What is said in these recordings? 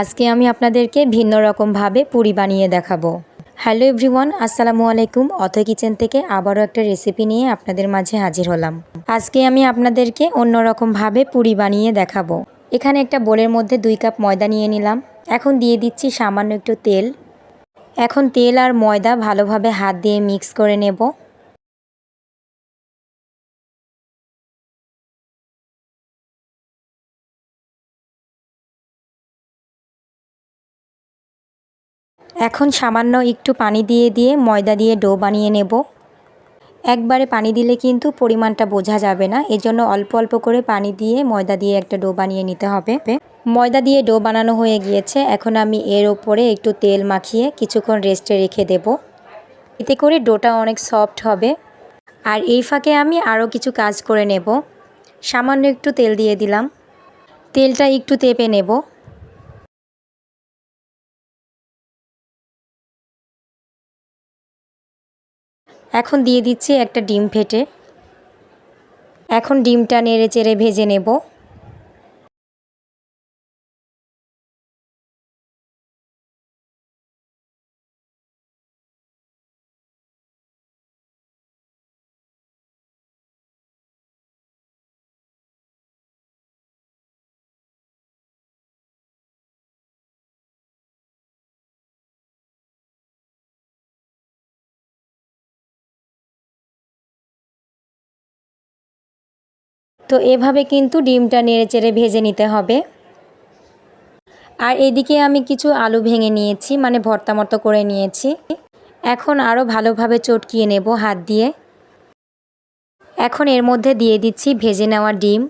আজকে আমি আপনাদেরকে ভিন্ন রকমভাবে পুরি বানিয়ে দেখাবো। হ্যালো এভরিওয়ান, আসসালামু আলাইকুম। অথ কিচেন থেকে আবারও একটা রেসিপি নিয়ে আপনাদের মাঝে হাজির হলাম। আজকে আমি আপনাদেরকে অন্যরকমভাবে পুরি বানিয়ে দেখাবো। এখানে একটা বোলের মধ্যে দুই কাপ ময়দা নিয়ে নিলাম। এখন দিয়ে দিচ্ছি সামান্য একটু তেল। এখন তেল আর ময়দা ভালোভাবে হাত দিয়ে মিক্স করে নেব। এখন সামান্য একটু পানি দিয়ে দিয়ে ময়দা দিয়ে ডো বানিয়ে নেব। একবারে পানি দিলে কিন্তু পরিমাণটা বোঝা যাবে না, এজন্য অল্প অল্প করে পানি দিয়ে ময়দা দিয়ে একটা ডো বানিয়ে নিতে হবে। ময়দা দিয়ে ডো বানানো হয়ে গিয়েছে, এখন আমি এর ওপরে একটু তেল মাখিয়ে কিছুক্ষণ রেস্টে রেখে দেব। এতে করে ডোটা অনেক সফট হবে। আর এই ফাঁকে আমি আরও কিছু কাজ করে নেব। সামান্য একটু তেল দিয়ে দিলাম। তেলটা একটু তেপে নেব। এখন দিয়ে দিচ্ছি একটা ডিম ফেটে। এখন ডিমটা নেড়ে চেড়ে ভেজে নেব। তো এভাবে কিন্তু ডিমটা নেড়ে চেড়ে ভেজে নিতে হবে। আর এদিকে আমি কিছু আলু ভেঙে নিয়েছি মানে ভর্তা মতো করে নিয়েছি। এখন আরও ভালোভাবে চটকিয়ে নেব হাত দিয়ে। এখন এর মধ্যে দিয়ে দিচ্ছি ভেজে নেওয়া ডিম।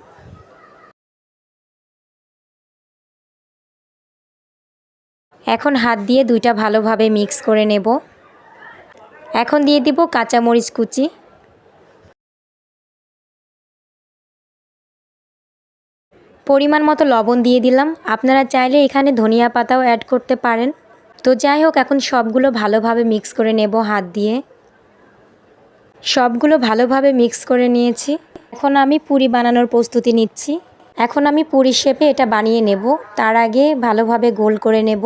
এখন হাত দিয়ে দুইটা ভালোভাবে মিক্স করে নেব। এখন দিয়ে দিব কাঁচামরিচ কুচি। পরিমাণ মতো লবণ দিয়ে দিলাম। আপনারা চাইলে এখানে ধনিয়া পাতাও অ্যাড করতে পারেন। তো যাই হোক, এখন সবগুলো ভালোভাবে মিক্স করে নেব হাত দিয়ে। সবগুলো ভালোভাবে মিক্স করে নিয়েছি। এখন আমি পুরি বানানোর প্রস্তুতি নিচ্ছি। এখন আমি পুরি শেপে এটা বানিয়ে নেব। তার আগে ভালোভাবে গোল করে নেব।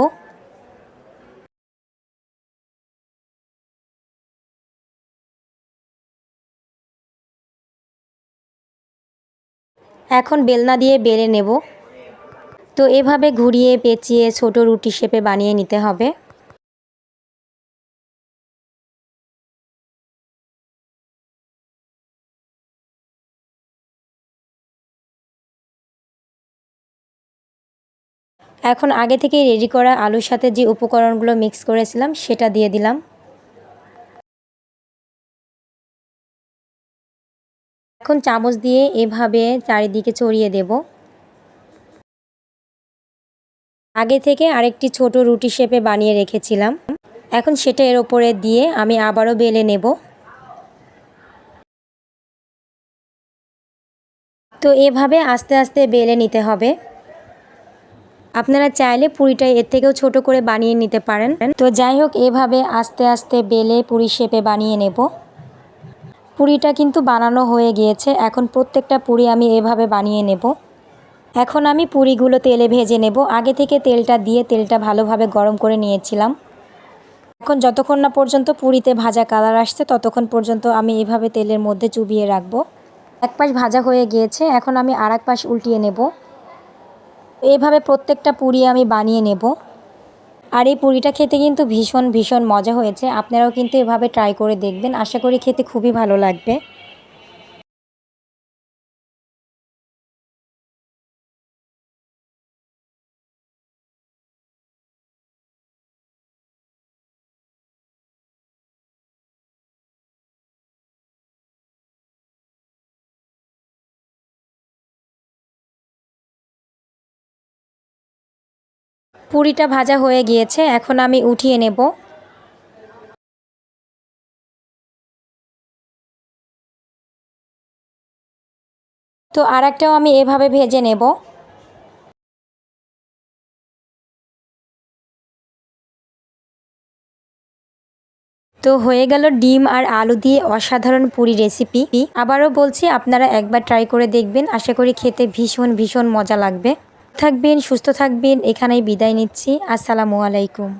এখন বেলনা দিয়ে বেলে নেব। তো এভাবে ঘুরিয়ে, পেঁচিয়ে ছোট রুটি শেপে বানিয়ে নিতে হবে। এখন আগে থেকে রেডি করা আলুর সাথে যে উপকরণগুলো মিক্স করেছিলাম, সেটা দিয়ে দিলাম। এখন চামচ দিয়ে এভাবে চারিদিকে ছড়িয়ে দেব। আগে থেকে আরেকটি ছোট রুটি শেপে বানিয়ে রেখেছিলাম। এখন সেটা এর ওপরে দিয়ে আমি আবারও বেলে নেব। তো এভাবে আস্তে আস্তে বেলে নিতে হবে। আপনারা চাইলে পুরিটা এর থেকেও ছোট করে বানিয়ে নিতে পারেন। তো যাই হোক, এভাবে আস্তে আস্তে বেলে পুরি শেপে বানিয়ে নেব। পুরিটা কিন্তু বানানো হয়ে গিয়েছে। এখন প্রত্যেকটা পুরি আমি এভাবে বানিয়ে নেব। এখন আমি পুরিগুলো তেলে ভেজে নেব। আগে থেকে তেলটা দিয়ে তেলটা ভালোভাবে গরম করে নিয়েছিলাম। এখন যতক্ষণ না পর্যন্ত পুরিতে ভাজা কালার আসছে, ততক্ষণ পর্যন্ত আমি এভাবে তেলের মধ্যে চুবিয়ে রাখব। এক পাশ ভাজা হয়ে গিয়েছে। এখন আমি আর পাশ উল্টিয়ে নেব। এভাবে প্রত্যেকটা পুরি আমি বানিয়ে নেব। আর এই পুরিটা খেতে কিন্তু ভীষণ ভীষণ মজা হয়েছে। আপনারাও কিন্তু এভাবে ট্রাই করে দেখবেন। আশা করি খেতে খুবই ভালো লাগবে। পুরিটা ভাজা হয়ে গিয়েছে, এখন আমি উঠিয়ে নেব। তো আর একটাও আমি এভাবে ভেজে নেব। তো হয়ে গেল ডিম আর আলু দিয়ে অসাধারণ পুরি রেসিপি। আবারও বলছি, আপনারা একবার ট্রাই করে দেখবেন। আশা করি খেতে ভীষণ ভীষণ মজা লাগবে। থাকবেন সুস্থ থাকবেন। এখানেই বিদায় নিচ্ছি। আসসালামু আলাইকুম।